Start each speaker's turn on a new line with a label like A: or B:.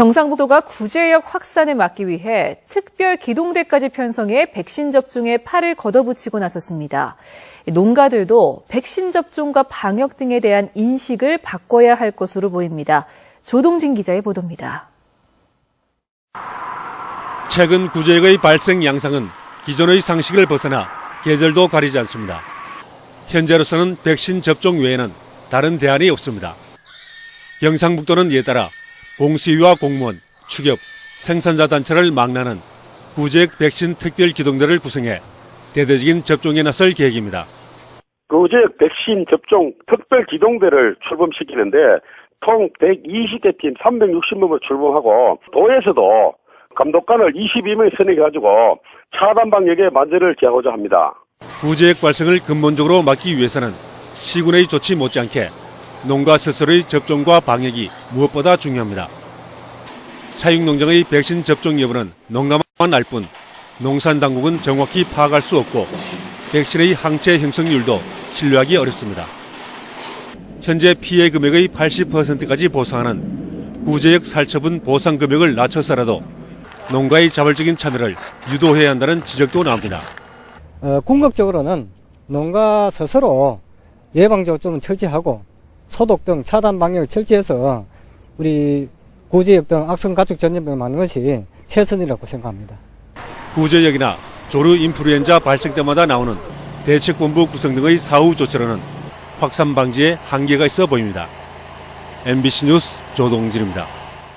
A: 경상북도가 구제역 확산을 막기 위해 특별 기동대까지 편성해 백신 접종에 팔을 걷어붙이고 나섰습니다. 농가들도 백신 접종과 방역 등에 대한 인식을 바꿔야 할 것으로 보입니다. 조동진 기자의 보도입니다.
B: 최근 구제역의 발생 양상은 기존의 상식을 벗어나 계절도 가리지 않습니다. 현재로서는 백신 접종 외에는 다른 대안이 없습니다. 경상북도는 이에 따라 공수위와 공무원, 축협, 생산자 단체를 망라는 구제역 백신 특별 기동대를 구성해 대대적인 접종에 나설 계획입니다.
C: 구제역 백신 접종 특별 기동대를 출범시키는데 총 120개 팀 360명을 출범하고 도에서도 감독관을 22명 선임해가지고 차단 방역에 만전을 기하고자 합니다.
B: 구제역 발생을 근본적으로 막기 위해서는 시군의 조치 못지않게 농가 스스로의 접종과 방역이 무엇보다 중요합니다. 사육농장의 백신 접종 여부는 농가만 알 뿐 농산 당국은 정확히 파악할 수 없고 백신의 항체 형성률도 신뢰하기 어렵습니다. 현재 피해 금액의 80%까지 보상하는 구제역 살처분 보상 금액을 낮춰서라도 농가의 자발적인 참여를 유도해야 한다는 지적도 나옵니다.
D: 어, 궁극적으로는 농가 스스로 예방접종을 철저하고 소독 등 차단 방역을 철저해서 우리 구제역 등 악성 가축 전염병을 막는 것이 최선이라고 생각합니다.
B: 구제역이나 조류 인플루엔자 발생 때마다 나오는 대책본부 구성 등의 사후 조치로는 확산 방지에 한계가 있어 보입니다. MBC 뉴스 조동진입니다.